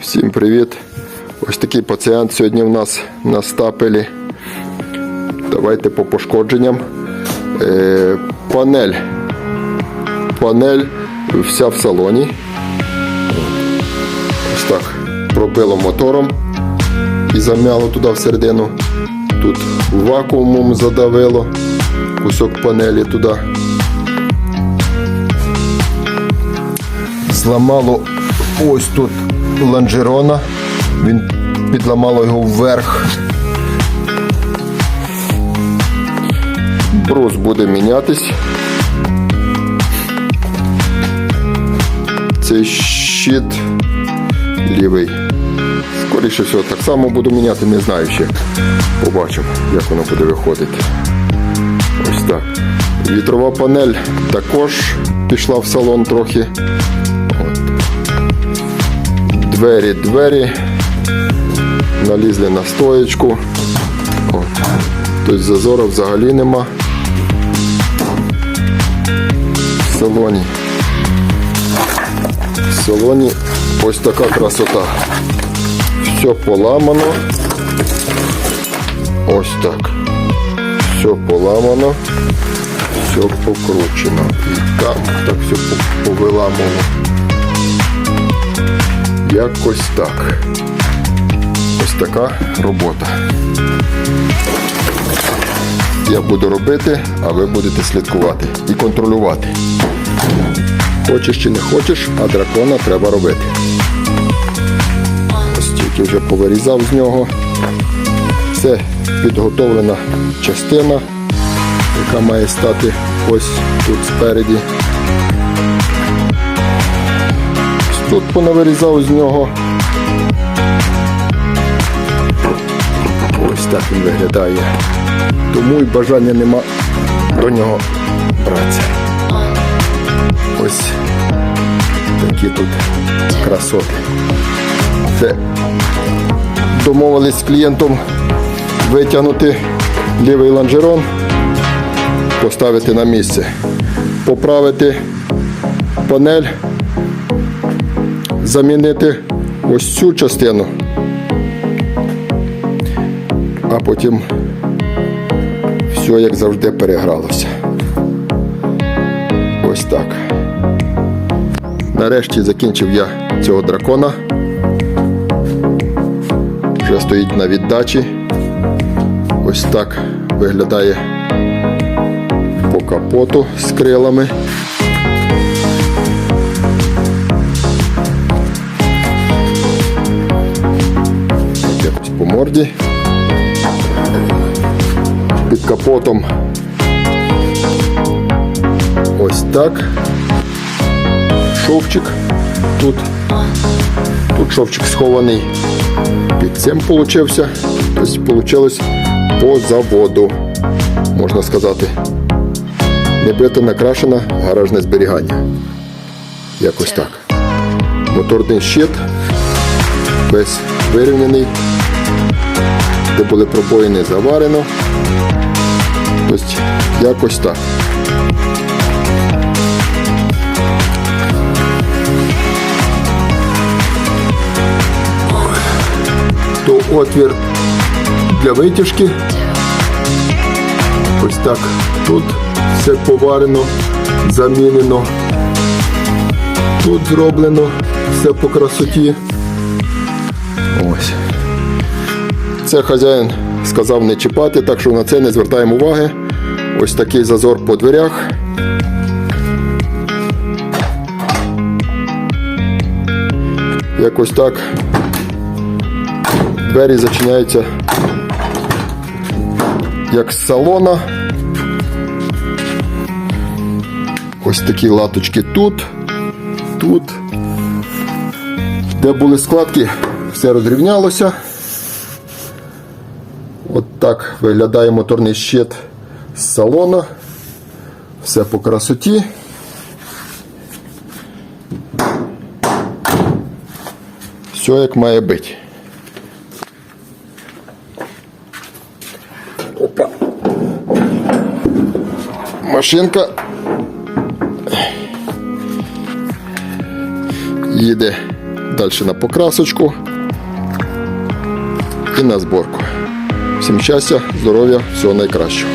Всім привіт! Ось такий пацієнт сьогодні в нас на стапелі. Давайте по пошкодженням. Е, панель. Панель вся в салоні. Ось так. Пробило мотором і зам'яло туди всередину. Тут вакуумом задавило кусок панелі туди. Зламало ось тут лонжерона. Він підламало його вверх. Брус буде мінятись. Цей щит лівий. Скоріше всього, так само буду міняти, не знаю ще. Побачимо, як воно буде виходити. Ось так. Вітрова панель також пішла в салон трохи. Двері, двері. Налізли на стоєчку. От. Тобто зазору взагалі нема. В салоні. В салоні ось така красота. Все поламано. Ось так. Все поламано, все покручено. І там так все по- повиламано. Якось так. Ось така робота. Я буду робити, а ви будете слідкувати і контролювати. Хочеш чи не хочеш, а дракона треба робити. Ось тільки вже повирізав з нього. Це підготовлена частина, яка має стати ось тут спереді. Тут понавирізав з нього. Ось так він виглядає. Тому і бажання нема до нього братися. Ось такі тут красоти. Це домовились з клієнтом витягнути лівий лонжерон, поставити на місце, поправити панель, замінити ось цю частину, а потім все як завжди перегралося. Ось так. Нарешті закінчив я цього дракона. Вже стоїть на віддачі. Ось так виглядає по капоту з крилами. Морді. Під капотом. Ось так. Шовчик тут. Тут шовчик схований під цим получився. Тобто получилось по заводу, можна сказати. Не бито накрашена, гаражне зберігання. Якось так. Моторний щит, весь вирівняний, де були пробоїни заварено. Тобто якось так. то отвір для витяжки. Ось так. Тут все поварено, замінено. Тут зроблено все по красоті. Ось. Це хазяїн сказав не чіпати, так що на це не звертаємо уваги. Ось такий зазор по дверях. Якось так Двері зачиняються як з салона. Ось такі латочки тут, тут. Де були складки, все розрівнялося. Так виглядає моторний щит з салона. Все по красоті. Все як має бути. Опа. Машинка їде Далі на покрасочку і на зборку. Всім щастя, здоров'я, всього найкращого.